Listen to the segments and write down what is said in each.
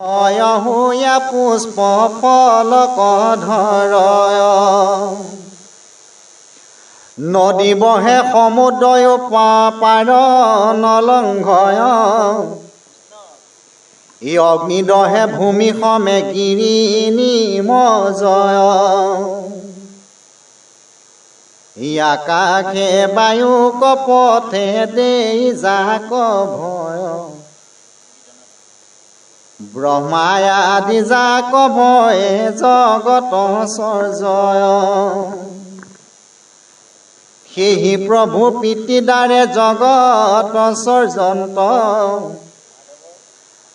অয়হুয়া পুষ্প ফলক ধৰ নদী বহে সমুদ্ৰয় পাৰ নলংঘয়। অগ্নিদহে ভূমি সমে গিৰি নিমজয়। ই আকাশে বায়ু কপথে দেই যাক ভয়। ব্ৰহ্মাই আদি যাক ভয়ে জগত সৰ্জয় সেহি প্ৰভু পিতৃদ্বাৰে জগত সৰ্জন্ত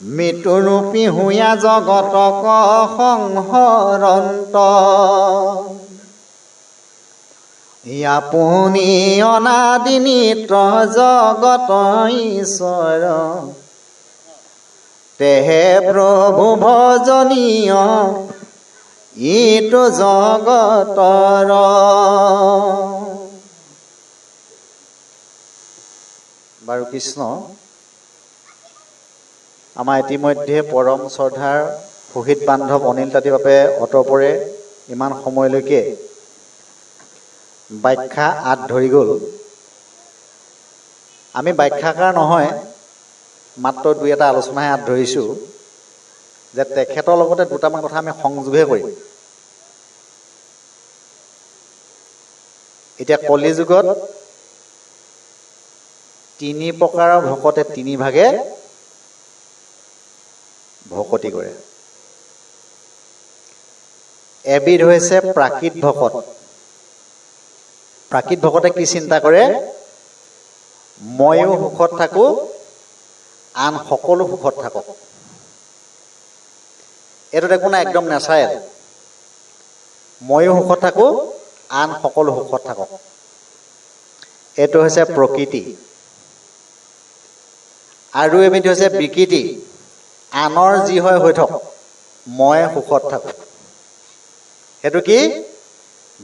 মৃত্যুৰূপী হুয়া জগতক সংহৰন্ত। আপুনি অনাদি নিত্ৰ জগত ঈশ্বৰ। তেহে প্ৰভু ভজনীয় ইটো জগতৰ। বাৰু কৃষ্ণ আমাৰ ইতিমধ্যে পৰম শ্ৰদ্ধাৰ শহীদ বান্ধৱ অনিল তাঁতী বাপে অতপৰে ইমান সময়লৈকে ব্যাখ্যা আঁত ধৰি গ'ল। আমি ব্যাখ্যাকাৰ নহয় মাত্ৰ দুই এটা আলোচনাহে হাত ধৰিছোঁ যে তেখেতৰ লগতে দুটামান কথা আমি সংযোগহে কৰিম। এতিয়া কলিযুগত তিনি প্ৰকাৰৰ ভকতে তিনি ভাগে ভকতি কৰে। এবিধ হৈছে প্ৰাকৃত ভকত। প্ৰাকৃত ভকতে কি চিন্তা কৰে? ময়ো সুখত থাকোঁ আন সকলো সুখত থাকক। এইটোত একো নাই একদম নেচাৰেল ময়ো সুখত থাকোঁ আন সকলো সুখত থাকক। এইটো হৈছে প্ৰকৃতি। আৰু এবিধ হৈছে বিকৃতি। আনৰ যি হয় হৈ থাকক মই সুখত থাকোঁ। সেইটো কি?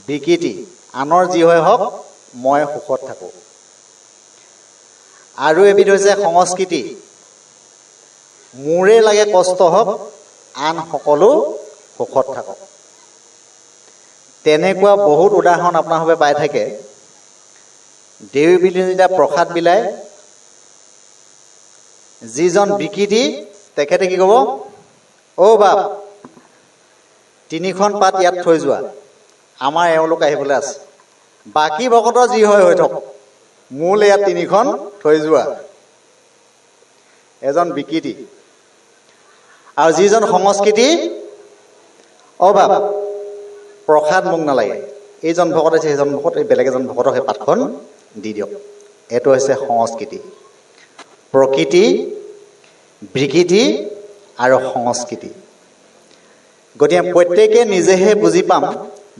বিকৃতি। আনৰ যি হয় হওক মই সুখত থাকোঁ। আৰু এবিধ হৈছে সংস্কৃতি। মোৰে লাগে কষ্ট হওক আন সকলো সুখত থাকক। তেনেকুৱা বহুত উদাহৰণ আপোনাৰভাৱে পাই থাকে। দেৱী বিলি যেতিয়া প্ৰসাদ বিলায় যিজন বিকৃতি তেখেতে কি ক'ব অ' বাপ তিনিখন পাত ইয়াত থৈ যোৱা। আমাৰ এওঁলোক আহিবলৈ আছে। বাকী ভকতৰ যি হয় হৈ থাকক। মোলৈ ইয়াত তিনিখন থৈ যোৱা। এজন বিকৃতি আৰু যিজন সংস্কৃতি অভাৱ প্ৰসাদ মোক নালাগে। এইজন ভকত আছে সেইজন ভকত এই বেলেগ এজন ভকতক সেই পাতখন দি দিয়ক। এইটো হৈছে সংস্কৃতি। প্ৰকৃতি বিকৃতি আৰু সংস্কৃতি। গতিকে প্ৰত্যেকে নিজেহে বুজি পাম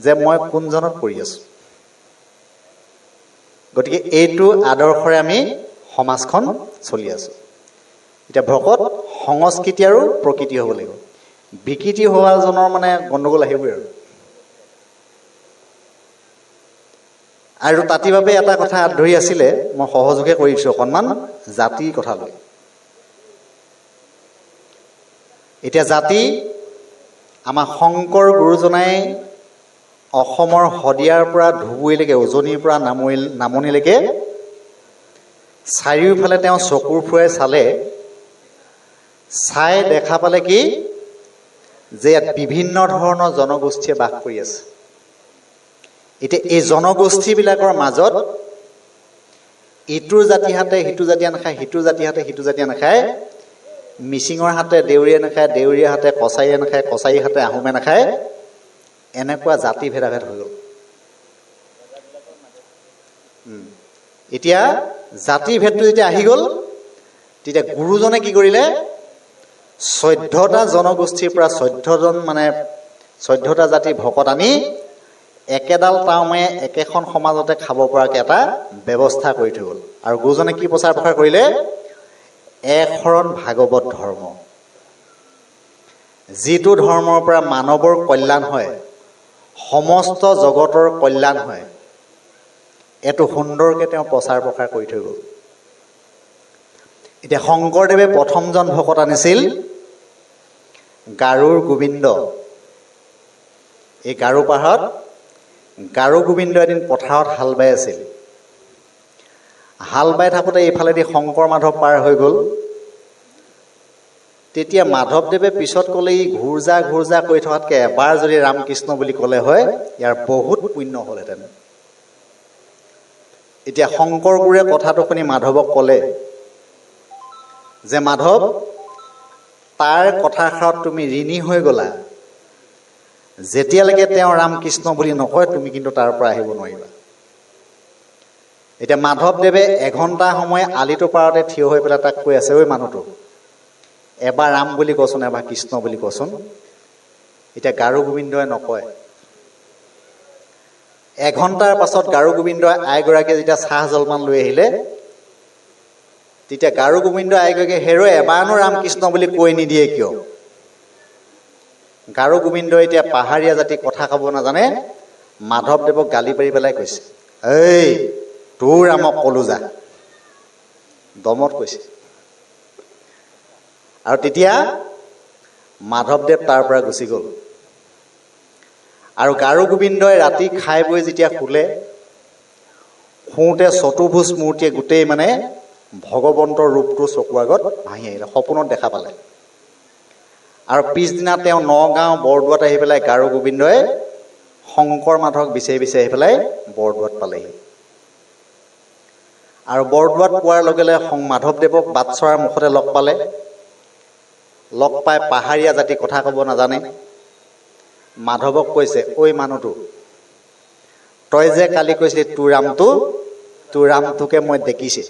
যে মই কোনজনত পৰি আছোঁ। গতিকে এইটো আদৰ্শৰে আমি সমাজখন চলি আছোঁ। এতিয়া ভকত সংস্কৃতি আৰু প্ৰকৃতি হ'ব লাগিব। বিকৃতি হোৱাজনৰ মানে গণ্ডগোল আহিবই আৰু। আৰু তাঁতি বাবে এটা কথা হাত ধৰি আছিলে মই সহযোগে কৰিছোঁ অকণমান জাতিৰ কথা লৈ। এতিয়া জাতি আমাৰ শংকৰ গুৰুজনাই অসমৰ শদিয়াৰ পৰা ধুবুৰীলৈকে উজনিৰ পৰা নামনি নামনিলৈকে চাৰিওফালে তেওঁ চকুৰ ফুৰাই চালে। চাই দেখা পালে কি? যে ইয়াত বিভিন্ন ধৰণৰ জনগোষ্ঠীয়ে বাস কৰি আছে। এতিয়া এই জনগোষ্ঠীবিলাকৰ মাজত ইটোৰ জাতি হাতে সিটো জাতিয়ে নাখায় সিটোৰ জাতি হাতে সিটো জাতিয়ে নাখায় মিচিঙৰ হাতে দেউৰীয়ে নাখায় দেউৰীয়ে হাতে কছাৰীয়ে নাখায় কছাৰী হাতে আহোমে নাখায় এনেকুৱা জাতি ভেদাভেদ হৈ গ'ল। এতিয়া জাতি ভেদটো যেতিয়া আহি গ'ল তেতিয়া গুৰুজনে কি কৰিলে? চৈধ্যটা জনগোষ্ঠীৰ পৰা চৈধ্যজন মানে চৈধ্যটা জাতিৰ ভকত আনি একেডাল টাউমে একেখন সমাজতে খাব পৰাকৈ এটা ব্যৱস্থা কৰি থৈ গ'ল। আৰু গুৰুজনে কি প্ৰচাৰ প্ৰসাৰ কৰিলে? এক শৰণ ভাগৱত ধৰ্ম। যিটো ধৰ্মৰ পৰা মানৱৰ কল্যাণ হয় সমস্ত জগতৰ কল্যাণ হয় এইটো সুন্দৰকৈ তেওঁ প্ৰচাৰ প্ৰসাৰ কৰি থৈ গ'ল। এতিয়া শংকৰদেৱে প্ৰথমজন ভকত আনিছিল গাৰুৰ গোবিন্দ। এই গাৰু পাহাৰত গাৰু গোবিন্দ এদিন পথাৰত হাল বাই আছিল। হাল বাই থাকোঁতে এইফালেদি শংকৰ মাধৱ পাৰ হৈ গ'ল। তেতিয়া মাধৱদেৱে পিছত ক'লে ই ঘূৰ্জা ঘূৰ্জা কৰি থকাতকৈ এবাৰ যদি ৰামকৃষ্ণ বুলি ক'লে হয় ইয়াৰ বহুত পুণ্য হ'লহেঁতেন। এতিয়া শংকৰ গুৰুৱে কথাটো শুনি মাধৱক ক'লে যে মাধৱ তাৰ কথাষাৰত তুমি ঋণী হৈ গ'লা। যেতিয়ালৈকে তেওঁ ৰামকৃষ্ণ বুলি নকয় তুমি কিন্তু তাৰ পৰা আহিব নোৱাৰিবা। এতিয়া মাধৱদেৱে এঘণ্টা সময় আলিটোৰ পাৰতে থিয় হৈ পেলাই তাক কৈ আছে ঐ মানুহটো এবাৰ ৰাম বুলি কচোন এবাৰ কৃষ্ণ বুলি কচোন। এতিয়া গাৰু গোবিন্দই নকয়। এঘণ্টাৰ পাছত গাৰু গোবিন্দই আইগৰাকীয়ে যেতিয়া চাহ জলপান লৈ আহিলে তেতিয়া গাৰু গোবিন্দ আইগৰাকীয়ে হেৰৌ এবাৰনো ৰামকৃষ্ণ বুলি কৈ নিদিয়ে কিয়? গাৰু গোবিন্দই এতিয়া পাহাৰীয়া জাতি কথা ক'ব নাজানে? মাধৱদেৱক গালি পাৰি পেলাই কৈছে এই তোৰ ৰামক ক'লো যা। দমত কৈছে। আৰু তেতিয়া মাধৱদেৱ তাৰ পৰা গুচি গ'ল। আৰু গাৰু গোবিন্দই ৰাতি খাই বৈ যেতিয়া শুলে শুওঁতে চতুৰ্ভুজ মূৰ্তিয়ে গোটেই মানে ভগৱন্তৰ ৰূপটো চকুৰ আগত ভাঙি আহিলে সপোনত দেখা পালে। আৰু পিছদিনা তেওঁ নগাঁও বৰদোৱাত আহি পেলাই গাৰু গোবিন্দই শংকৰ মাধৱক বিচাৰি বিচাৰি আহি পেলাই বৰদোৱাত পালেহি। আৰু বৰদোৱাত পোৱাৰ লগে লগে মাধৱদেৱক বাটচৰাৰ মুখতে লগ পালে। লগ পাই পাহাৰীয়া জাতি কথা ক'ব নাজানে। মাধৱক কৈছে ঐ মানুহটো তই যে কালি কৈছিলি তোৰ ৰামটো তোৰ ৰামটোকে মই দেখিছে।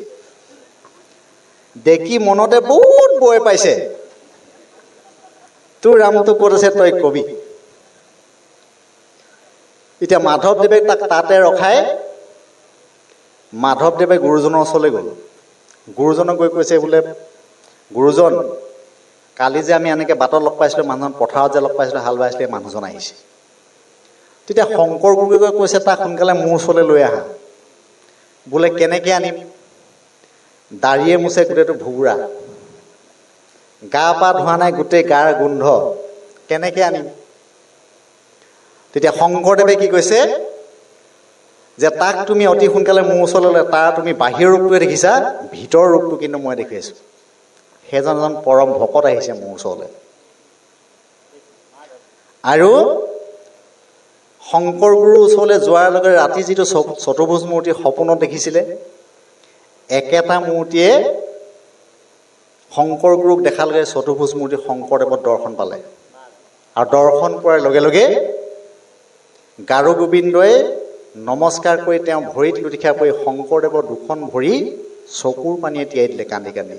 দেখি মনতে বহুত বৈ পাইছে। তোৰ ৰামটো ক'ত আছে তই কবি। এতিয়া মাধৱদেৱে তাক তাতে ৰখাই মাধৱদেৱে গুৰুজনৰ ওচৰলৈ গ'ল। গুৰুজনক গৈ কৈছে বোলে গুৰুজন কালি যে আমি এনেকৈ বাটত লগ পাইছিলোঁ মানুহজন পথাৰত যে লগ পাইছিলোঁ হাল বাইছিলে মানুহজন আহিছে। তেতিয়া শংকৰ গুৰুৱে গৈ কৈছে তাক সোনকালে মোৰ ওচৰলৈ লৈ আহা। বোলে কেনেকৈ আনিম? দাড়িয়ে মোচে গোটেইটো ভুগুৰা গা পা ধোৱা নাই গোটেই গাৰ গোন্ধ। কেনেকৈ আনিম? তেতিয়া শংকৰদেৱে কি কৈছে? যে তাক তুমি অতি সোনকালে মোৰ ওচৰলৈ তাৰ তুমি বাহিৰৰ ৰূপটোৱে দেখিছা ভিতৰৰ ৰূপটো কিন্তু মই দেখি আছোঁ। সেইজন এজন পৰম ভকত আহিছে মোৰ ওচৰলৈ। আৰু শংকৰ গুৰুৰ ওচৰলৈ যোৱাৰ লগে ৰাতি যিটো চতুৰ্ভুজ মূৰ্তি সপোনত দেখিছিলে একেটা মূৰ্তিয়ে শংকৰ গুৰুক দেখাৰ লগে চতুৰ্ভুজ মূৰ্তি শংকৰদেৱত দৰ্শন পালে। আৰু দৰ্শন পোৱাৰ লগে লগে গাৰু গোবিন্দই নমস্কাৰ কৰি তেওঁ ভৰিত লুটিখা পৰি শংকৰদেৱৰ দুখন ভৰি চকুৰ পানীয়ে তিয়াই দিলে কান্দি কান্দি।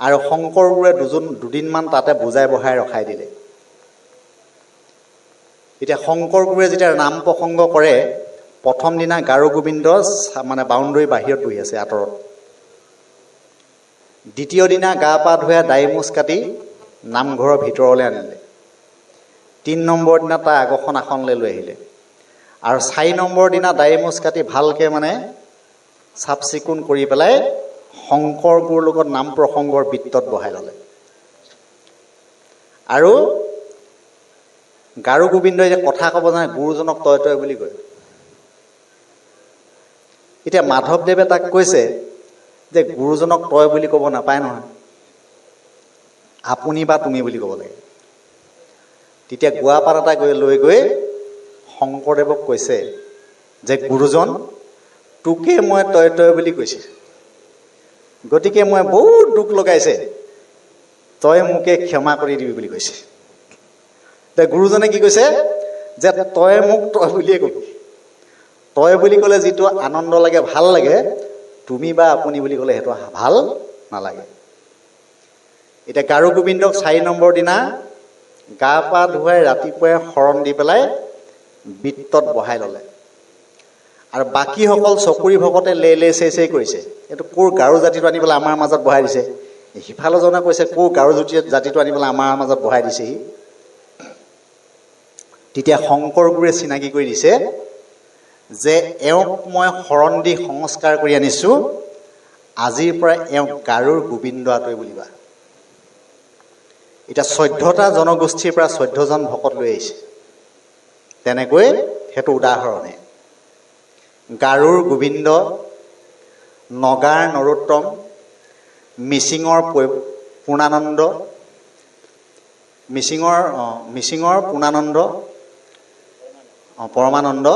আৰু শংকৰ গুৰুৱে দুজন দুদিনমান তাতে বুজাই বঢ়াই ৰখাই দিলে। এতিয়া শংকৰ গুৰুৱে যেতিয়া নাম প্ৰসংগ কৰে প্ৰথম দিনা গাৰু গোবিন্দ মানে বাউণ্ডৰী বাহিৰত বহি আছে আঁতৰত। দ্বিতীয় দিনা গা পা ধুৱাই দাই মোচ কাটি নামঘৰৰ ভিতৰলৈ আনিলে। তিনি নম্বৰ দিনা তাৰ আগখন আসনলৈ লৈ আহিলে। আৰু চাৰি নম্বৰ দিনা দাড়ি মোচ কাটি ভালকৈ মানে চাফ চিকুণ কৰি পেলাই শংকৰ গুৰুৰ লগত নাম প্ৰসংগৰ বৃত্তত বহাই ল'লে। আৰু গাৰু গোবিন্দই যে কথা ক'ব জানে গুৰুজনক তই তই বুলি কয়। এতিয়া মাধৱদেৱে তাক কৈছে যে গুৰুজনক তই বুলি ক'ব নাপায় নহয়। আপুনি বা তুমি বুলি ক'ব লাগে। তেতিয়া গোৱাপাত এটা গৈ লৈ গৈ শংকৰদেৱক কৈছে যে গুৰুজন তোকে মই তই তই বুলি কৈছে। গতিকে মই বহুত দুখ লগাইছে। তই মোকে ক্ষমা কৰি দিবি বুলি কৈছে। গুৰুজনে কি কৈছে? যে তই মোক তই বুলিয়ে কবি। তই বুলি ক'লে যিটো আনন্দ লাগে ভাল লাগে তুমি বা আপুনি বুলি ক'লে সেইটো ভাল নালাগে। এতিয়া গাৰু গোবিন্দক চাৰি নম্বৰ দিনা গা পা ধুৱাই ৰাতিপুৱাই শৰণ দি পেলাই বৃত্তত বহাই ল'লে। আৰু বাকীসকল চকুৰি ভকতে লে লে চে চে কৰিছে। এইটো ক'ৰ গাৰু জাতিটো আনি পেলাই আমাৰ মাজত বহাই দিছে। সিফালৰজনে কৈছে ক'ৰ গাৰু জাতি জাতিটো আনি পেলাই আমাৰ মাজত বহাই দিছেহি। তেতিয়া শংকৰ গুৰুৱে চিনাকি কৰি দিছে। যে এওঁক মই শৰণ দি সংস্কাৰ কৰি আনিছোঁ আজিৰ পৰা এওঁক গাৰুৰ গোবিন্দ আঁতৰি বুলিবা। এতিয়া চৈধ্যটা জনগোষ্ঠীৰ পৰা চৈধ্যজন ভকত লৈ আহিছে। তেনেকৈ সেইটো উদাহৰণে। গাৰুৰ গোবিন্দ নগাৰ নৰোত্তম মিচিঙৰ পূৰ্ণানন্দ মিচিঙৰ মিচিঙৰ পূৰ্ণানন্দ অঁ, পৰমানন্দ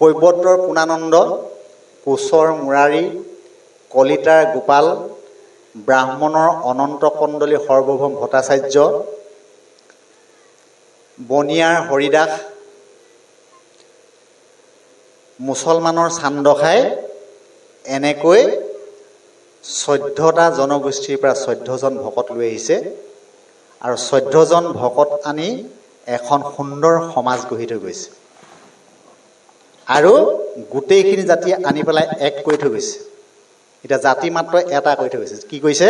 কৈবত্যৰ পূৰ্ণানন্দ কোচৰ মুৰাৰী কলিতাৰ গোপাল ব্ৰাহ্মণৰ অনন্ত কণ্ডলী সৰ্বভৌম ভট্টাচাৰ্য বনিয়াৰ হৰিদাস মুছলমানৰ চান্দখাই এনেকৈ চৈধ্যটা জনগোষ্ঠীৰ পৰা চৈধ্যজন ভকত লৈ আহিছে আৰু চৈধ্যজন ভকত আনি এখন সুন্দৰ সমাজ গঢ়ি থৈ গৈছে। আৰু গোটেইখিনি জাতি আনি পেলাই এক কৰি থৈ গৈছে। এতিয়া জাতি মাত্ৰ এটা কৰি থৈ গৈছে। কি কৈছে?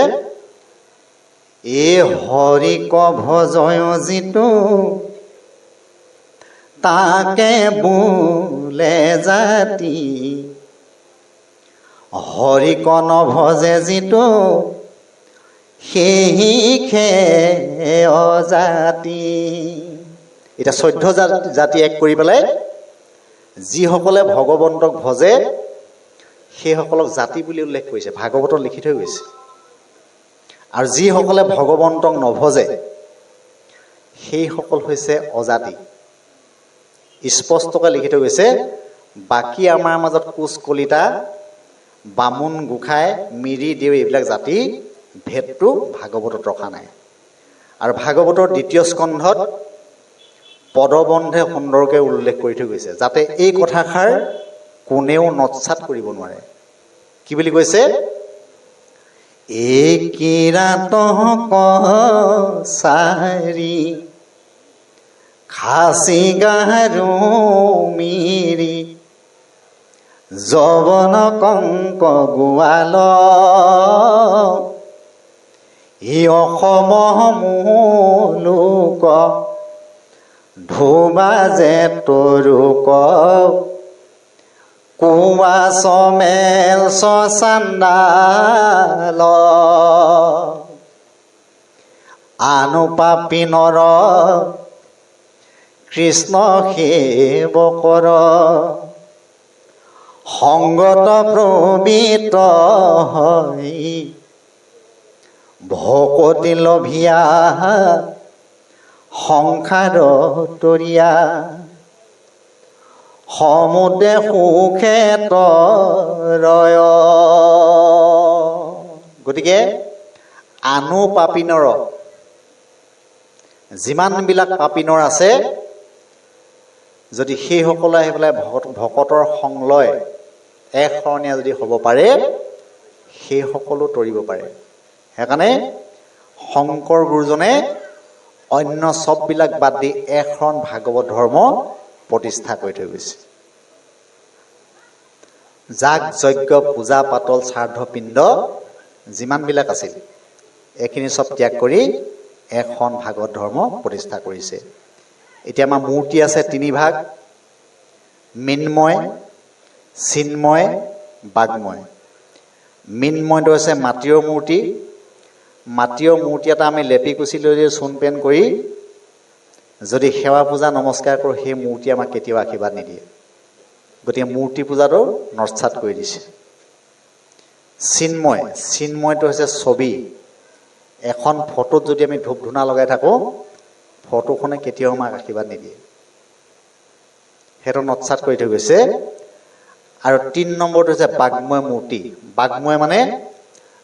এ হৰিক ভজয় যিটো তাকে বোলে জাতি। হৰিক নভজে যিটো সেই খে অজাতি। এতিয়া চৈধ্য জাতি জাতি এক কৰি পেলাই যিসকলে ভগৱন্তক ভজে সেইসকলক জাতি বুলি উল্লেখ কৰিছে ভাগৱতত লিখি থৈ গৈছে। আৰু যিসকলে ভগৱন্তক নভজে সেইসকল হৈছে অজাতি। স্পষ্টকৈ লিখি থৈ গৈছে বাকী আমাৰ মাজত কোচ কলিতা বামুণ গোসাঁই মিৰি দেউ এইবিলাক জাতি ভেদটো ভাগৱতত ৰখা নাই। আৰু ভাগৱতৰ দ্বিতীয় স্কন্ধত পদবন্ধে সুন্দৰকৈ উল্লেখ কৰি থৈ গৈছে যাতে এই কথাষাৰ কোনেও নৎসাত কৰিব নোৱাৰে। কি বুলি কৈছে? খাচী গাৰু মিৰি যৱন কংক গোৱাল। ই অসম মূলোক ধুবাজে তৰুক কোৱা চমেল চান্দাল আনু পাপি নৰ কৃষ্ণ সেৱকৰ। সংগত প্ৰবৃত হয় ভকতি লভিয়া সংসাৰ তৰিয়া। সমুদে সুখে ৰয় গতিকে আনু পাপিনৰ যিমানবিলাক পাপিনৰ আছে যদি সেইসকলে আহি পেলাই ভকত ভকতৰ সংলয় এক শৰণীয়া যদি হ'ব পাৰে সেইসকলো তৰিব পাৰে। সেইকাৰণে শংকৰ গুৰুজনে অন্য চববিলাক বাদ দি এখন ভাগৱত ধৰ্ম প্ৰতিষ্ঠা কৰি থৈ গৈছে। যাগ যজ্ঞ পূজা পাতল শ্ৰাদ্ধ পিণ্ড যিমানবিলাক আছিল এইখিনি চব ত্যাগ কৰি এখন ভাগৱত ধৰ্ম প্ৰতিষ্ঠা কৰিছে। এতিয়া আমাৰ মূৰ্তি আছে তিনি ভাগ মৃন্ময় চিন্ময় বাগ্ময়। মৃন্ময়টো হৈছে মাটিৰ মূৰ্তি মাটিৰ মূৰ্তি এটা আমি লেপি কুচি লৈ চূণ পেন কৰি যদি সেৱা পূজা নমস্কাৰ কৰোঁ সেই মূৰ্তি আমাক কেতিয়াও আশীৰ্বাদ নিদিয়ে। গতিকে মূৰ্তি পূজাটো নস্থাত কৰি দিছে। চিন্ময় চিন্ময়টো হৈছে ছবি। এখন ফটোত যদি আমি ধূপ ধূনা লগাই থাকোঁ ফটোখনে কেতিয়াও আমাক আশীৰ্বাদ নিদিয়ে। সেইটো নৎসাত কৰি থৈ গৈছে। আৰু তিনি নম্বৰটো হৈছে বাগ্ময় মূৰ্তি। বাগ্ময় মানে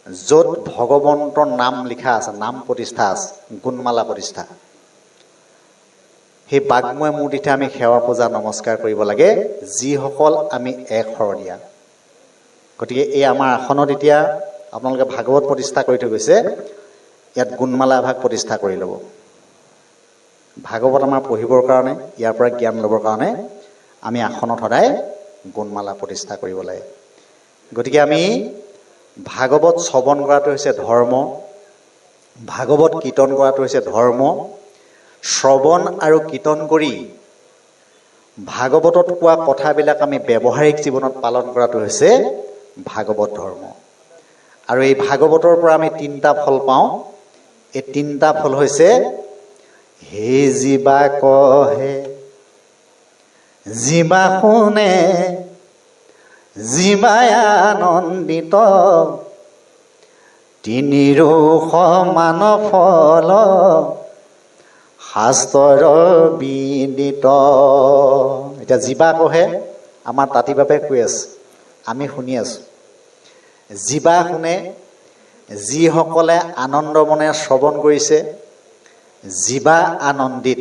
য'ত ভগৱন্তৰ নাম লিখা আছে নাম প্ৰতিষ্ঠা আছে গুণমালা প্ৰতিষ্ঠা। সেই বাগ্ময় মূৰ্তিতে আমি সেৱা পূজা নমস্কাৰ কৰিব লাগে যিসকল আমি এক শৰণীয়া। গতিকে এই আমাৰ আসনত এতিয়া আপোনালোকে ভাগৱত প্ৰতিষ্ঠা কৰি থৈ গৈছে ইয়াত গুণমালা এভাগ প্ৰতিষ্ঠা কৰি ল'ব। ভাগৱত আমাৰ পঢ়িবৰ কাৰণে ইয়াৰ পৰা জ্ঞান ল'বৰ কাৰণে আমি আসনত সদায় গুণমালা প্ৰতিষ্ঠা কৰিব লাগে। গতিকে আমি ভাগৱত শ্ৰৱণ কৰাটো হৈছে ধৰ্ম ভাগৱত কীৰ্তন কৰাটো হৈছে ধৰ্ম শ্ৰৱণ আৰু কীৰ্তন কৰি ভাগৱতত কোৱা কথাবিলাক আমি ব্যৱহাৰিক জীৱনত পালন কৰাটো হৈছে ভাগৱত ধৰ্ম। আৰু এই ভাগৱতৰ পৰা আমি তিনিটা ফল পাওঁ। এই তিনিটা ফল হৈছে হে জীৱা কহে জীৱা শুনে জীৱাই আনন্দিত তিনিৰো সমান ফল শাস্ত্ৰৰ বিদিত এতিয়া জীৱা কহে, আমাৰ তাঁতি বাপে কৈ আছে, আমি শুনি আছোঁ। জীৱা শুনে, যিসকলে আনন্দ মনে শ্ৰৱণ কৰিছে জীৱা আনন্দিত।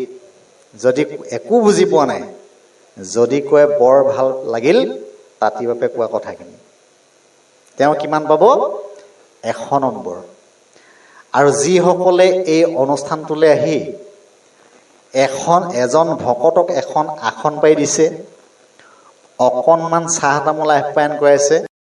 যদি একো বুজি পোৱা নাই, যদি কয় বৰ ভালো লাগিল তাঁতি বাপে কোৱা কথাখিনি। তেওঁ কিমান পাব? এশ নম্বৰ। আৰু যিসকলে এই অনুষ্ঠানটোলৈ আহি এখন এজন ভকতক এখন আসন পাৰি দিছে অকণমান চাহ তামোল আপ্যায়ন কৰাইছে